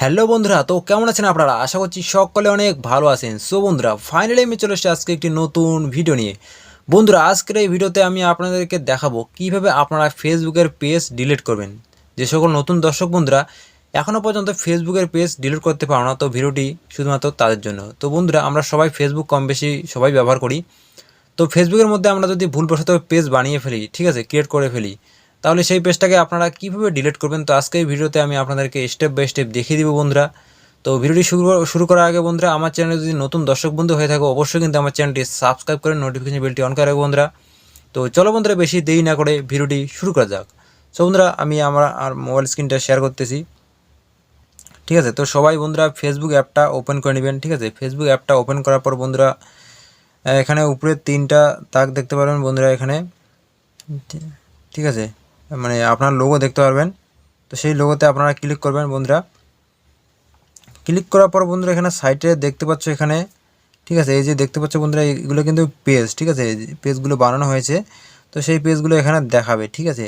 Hello বন্ধুরা, তো কেমন আছেন আপনারা? আশা করছি সকলে অনেক ভালো আছেন। সো বন্ধুরা ফাইনালি আমি চলে এসেছি আজকে একটি নতুন ভিডিও নিয়ে। বন্ধুরা, আজকের এই ভিডিওতে আমি আপনাদেরকে দেখাবো কীভাবে আপনারা ফেসবুকের পেজ ডিলিট করবেন। যে সকল নতুন দর্শক বন্ধুরা এখনও পর্যন্ত ফেসবুকের পেজ ডিলিট করতে পারো না, তো ভিডিওটি শুধুমাত্র তাদের জন্য। তো বন্ধুরা, আমরা সবাই ফেসবুক কম বেশি সবাই ব্যবহার করি। তো ফেসবুকের মধ্যে আমরা যদি ভুলবশত পেজ বানিয়ে ফেলি, ঠিক আছে ক্রিয়েট করে ফেলি তাহলে সেই পেজটাকে আপনারা কীভাবে ডিলিট করবেন? তো আজকে এই ভিডিওতে আমি আপনাদেরকে স্টেপ বাই স্টেপ দেখিয়ে দিব বন্ধুরা। তো ভিডিওটি শুরু শুরু করার আগে বন্ধুরা, আমার চ্যানেলে যদি নতুন দর্শক বন্ধু হয়ে থাকে, অবশ্যই কিন্তু আমার চ্যানেলটি সাবস্ক্রাইব করে নোটিফিকেশন বেলটি অন করে বন্ধুরা। তো চলো বন্ধুরা, বেশি দেরি না করে ভিডিওটি শুরু করা যাক। সো বন্ধুরা, আমি আমার আর মোবাইল স্ক্রিনটা শেয়ার করতেছি। ঠিক আছে? তো সবাই বন্ধুরা ফেসবুক অ্যাপটা ওপেন করে নেবেন, ঠিক আছে? ফেসবুক অ্যাপটা ওপেন করার পর বন্ধুরা, এখানে উপরে তিনটা তাক দেখতে পারবেন বন্ধুরা এখানে। ঠিক আছে? মানে আপনার লোগো দেখতে পারবেন। তো সেই লোগোতে আপনারা ক্লিক করবেন বন্ধুরা। ক্লিক করার পর বন্ধুরা এখানে সাইটে দেখতে পাচ্ছ এখানে, ঠিক আছে, এই যে দেখতে পাচ্ছ বন্ধুরা, এগুলো কিন্তু পেজ ঠিক আছে পেজগুলো বানানো হয়েছে। তো সেই পেজগুলো এখানে দেখাবে, ঠিক আছে।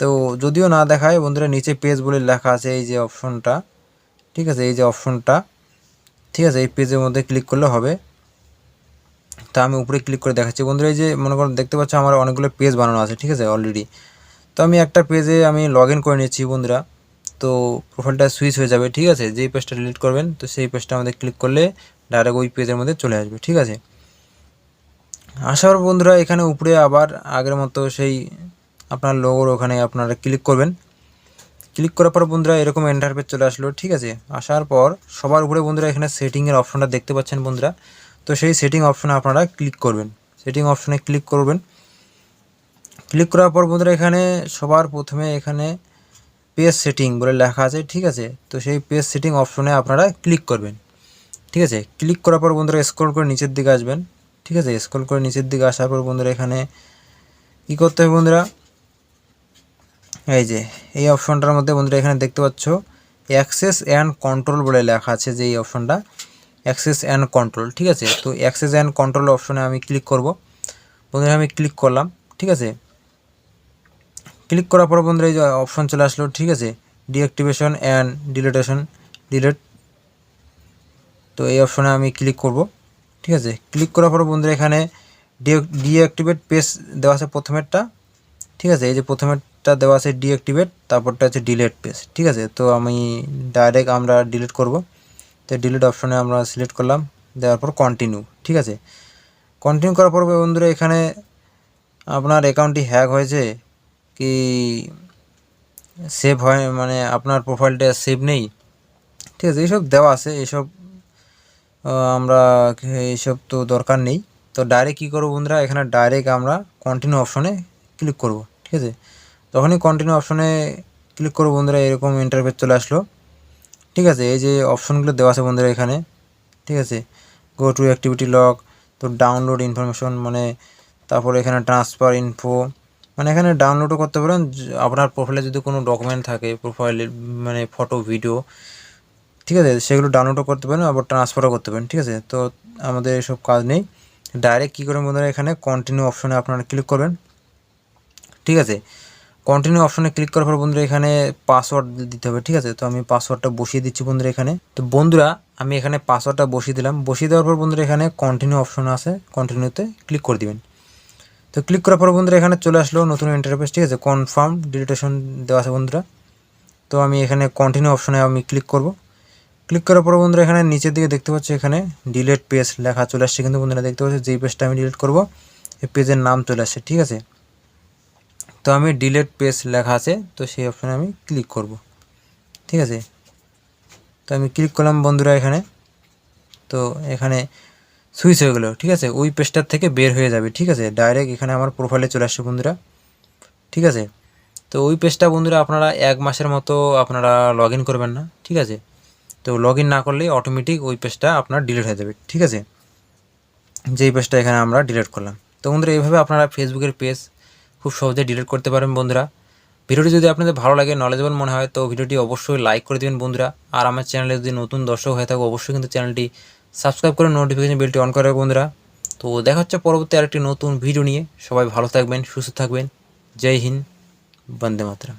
তো যদিও না দেখায়, বন্ধুরা, নিচে পেজ বলে লেখা আছে এই যে অপশনটা ঠিক আছে, এই যে অপশনটা ঠিক আছে, এই পেজের মধ্যে ক্লিক করলে হবে। তা আমি উপরে ক্লিক করে দেখাচ্ছি। বন্ধুরা, এই যে মনে করুন দেখতে পাচ্ছ আমার অনেকগুলো পেজ বানানো আছে, ঠিক আছে অলরেডি তো আমি একটা পেজে আমি লগ ইন করে নিচ্ছি বন্ধুরা। তো প্রোফাইলটা সুইচ হয়ে যাবে, ঠিক আছে? যেই পেজটা ডিলিট করবেন, তো সেই পেজটা আমাদের ক্লিক করলে ডাইরেক্ট ওই পেজের মধ্যে চলে আসবে, ঠিক আছে? আসার বন্ধুরা, এখানে উপরে আবার আগের মতো সেই আপনার লোগোর ওখানে আপনারা ক্লিক করবেন। ক্লিক করার পর বন্ধুরা, এরকম ইন্টারফেস চলে আসলো, ঠিক আছে? আসার পর সবার উপরে বন্ধুরা, এখানে সেটিংয়ের অপশনটা দেখতে পাচ্ছেন বন্ধুরা। তো সেই সেটিং অপশনে আপনারা ক্লিক করবেন। সেটিং অপশনে ক্লিক করবেন। ক্লিক করার পর বন্ধুরা এখানে সবার প্রথমে এখানে পেজ সেটিং বলে লেখা আছে, ঠিক আছে? তো সেই পেজ সেটিং অপশনে আপনারা ক্লিক করবেন, ঠিক আছে? ক্লিক করার পর বন্ধুরা স্ক্রল করে নিচের দিকে আসবেন, ঠিক আছে? স্ক্রল করে নিচের দিকে আসার পর বন্ধুরা এখানে কী করতে হবে বন্ধুরা? এই যে, এই অপশনটার মধ্যে বন্ধুরা এখানে দেখতে পাচ্ছ অ্যাক্সেস অ্যান্ড কন্ট্রোল বলে লেখা আছে যে এই অপশনটা অ্যাক্সেস অ্যান্ড কন্ট্রোল ঠিক আছে? তো অ্যাক্সেস অ্যান্ড কন্ট্রোল অপশনে আমি ক্লিক করব। বন্ধুরা আমি ক্লিক করলাম, ঠিক আছে? ক্লিক করার পর বন্ধুরা এই যে অপশন চলে আসলো, ঠিক আছে? ডিঅ্যাক্টিভেশন অ্যান্ড ডিলেটেশন ডিলেট তো এই অপশনে আমি ক্লিক করব, ঠিক আছে? ক্লিক করার পর বন্ধুরা এখানে ডিঅ্যাক্টিভেট পেজ দেওয়া আছে প্রথমেরটা, ঠিক আছে? এই যে প্রথমেরটা দেওয়া আছে ডিঅ্যাক্টিভেট তারপরটা আছে ডিলেট পেজ ঠিক আছে? তো আমি ডাইরেক্ট আমরা ডিলিট করব। তো ডিলিট অপশনে আমরা সিলেক্ট করলাম, দেওয়ার পর কন্টিনিউ ঠিক আছে? কন্টিনিউ করার পর বন্ধুরা এখানে আপনার অ্যাকাউন্টটি হ্যাক হয়েছে কি সেভ হয় মানে আপনার প্রোফাইলটা সেভ নেই? ঠিক আছে এইসব দেওয়া আছে এইসব আহ, আমরা এইসব তো দরকার নেই। তো ডাইরেক্ট কী করব বন্ধুরা? এখানে ডাইরেক্ট আমরা কন্টিনিউ অপশনে ক্লিক করব ঠিক আছে? তখনই কন্টিনিউ অপশনে ক্লিক করব বন্ধুরা এরকম ইন্টারফেস চলে আসলো। ঠিক আছে এই যে অপশনগুলো দেওয়া আছে বন্ধুরা এখানে ঠিক আছে? গো টু অ্যাক্টিভিটি লগ তো ডাউনলোড ইনফরমেশন মানে তারপরে এখানে ট্রান্সফার ইনফো মানে এখানে ডাউনলোডও করতে পারেন আপনার প্রোফাইলে যদি কোনো ডকুমেন্ট থাকে প্রোফাইলে মানে ফটো ভিডিও ঠিক আছে? সেগুলো ডাউনলোডও করতে পারেন, আবার ট্রান্সফারও করতে পারেন, ঠিক আছে? তো আমাদের এসব কাজ নেই। ডাইরেক্ট কী করবেন বন্ধুরা, এখানে কন্টিনিউ অপশনে আপনারা ক্লিক করবেন, ঠিক আছে? কন্টিনিউ অপশনে ক্লিক করার পর বন্ধুরা, এখানে পাসওয়ার্ড দিতে হবে, ঠিক আছে? তো আমি পাসওয়ার্ডটা বসিয়ে দিচ্ছি বন্ধুরা এখানে। তো বন্ধুরা, আমি এখানে পাসওয়ার্ডটা বসিয়ে দিলাম। বসিয়ে দেওয়ার পর বন্ধুরা, এখানে কন্টিনিউ অপশন আছে কন্টিনিউতে ক্লিক করে দিবেন। তো ক্লিক করার পর বন্ধুরা এখানে চলে আসলো নতুন ইন্টারফেস ঠিক আছে? কনফার্ম ডিলিটেশন দেওয়া আছে বন্ধুরা। তো আমি এখানে কন্টিনিউ অপশনে আমি ক্লিক করব। ক্লিক করার পর বন্ধুরা এখানে নিচের দিকে দেখতে পাচ্ছি এখানে ডিলেট পেজ লেখা চলে আসছে। কিন্তু বন্ধুরা দেখতে পাচ্ছি যেই পেজটা আমি ডিলিট করব, এই পেজের নাম চলে আসছে, ঠিক আছে? তো আমি ডিলেট পেজ লেখা আছে, তো সেই অপশনে আমি ক্লিক করব, ঠিক আছে? তো আমি ক্লিক করলাম বন্ধুরা এখানে। তো এখানে সুইচ হয়ে গেলো, ঠিক আছে? ওই পেজটার থেকে বের হয়ে যাবে, ঠিক আছে? ডাইরেক্ট এখানে আমার প্রোফাইলে চলে আসছে বন্ধুরা, ঠিক আছে? তো ওই পেজটা বন্ধুরা আপনারা এক মাসের মতো আপনারা লগ করবেন না, ঠিক আছে? তো লগ না করলেই অটোমেটিক ওই পেজটা আপনার ডিলিট হয়ে যাবে, ঠিক আছে? যেই পেজটা এখানে আমরা ডিলিট করলাম। তো বন্ধুরা, এইভাবে আপনারা ফেসবুকের পেজ খুব সহজে ডিলিট করতে পারেন বন্ধুরা। ভিডিওটি যদি আপনাদের ভালো লাগে নলেজেবল মনে হয়, তো ভিডিওটি অবশ্যই লাইক করে দেবেন বন্ধুরা। আর আমার চ্যানেলে যদি নতুন দর্শক হয়ে থাকে, অবশ্যই কিন্তু চ্যানেলটি সাবস্ক্রাইব করে নোটিফিকেশন বেলটি অন করে বন্ধুরা। তো দেখা হচ্ছে পরবর্তী আরেকটি নতুন ভিডিও নিয়ে। সবাই ভালো থাকবেন, সুস্থ থাকবেন। জয় হিন্দ, বন্দে মাতরম।